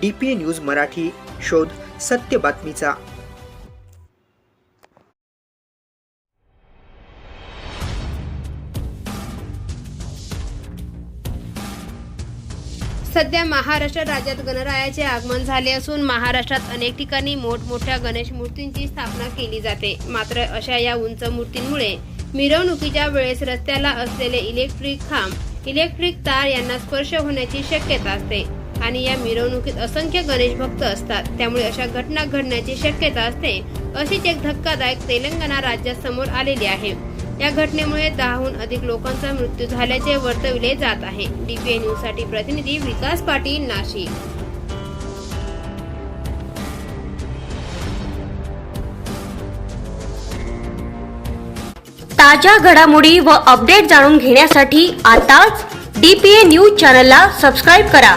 D P A news Marathi शोध सत्य बातमीचा. सध्या महाराष्ट्र राज्यात गणरायाचे आगमन झाले असून महाराष्ट्रात अनेक ठिकाणी मोठमोठ्या गणेश मूर्तींची स्थापना केली जाते. मात्र अशा या उंच मूर्तींमुळे मिरवणुकीच्या वेळेस रस्त्याला असलेले इलेक्ट्रिक खांब इलेक्ट्रिक तार यांना स्पर्श होण्याची शक्यता असते. आणि या मिरवणुकीत असंख्य गणेश भक्त असतात. त्यामुळे अशा घटना घडण्याची शक्यता असते अशीच एक धक्कादायक तेलंगणा राज्यात समोर आलेली आहे. या घटनेमुळे दहाहून अधिक लोकांचा मृत्यू झाल्याचे वर्तविले जात आहे. डीपीए न्यूजसाठी प्रतिनिधी विकास पाटील नाशिक. ताज्या घडामोडी व अपडेट जाणून घेण्यासाठी आताच डी पी ए न्यूज चॅनलला सबस्क्राईब करा.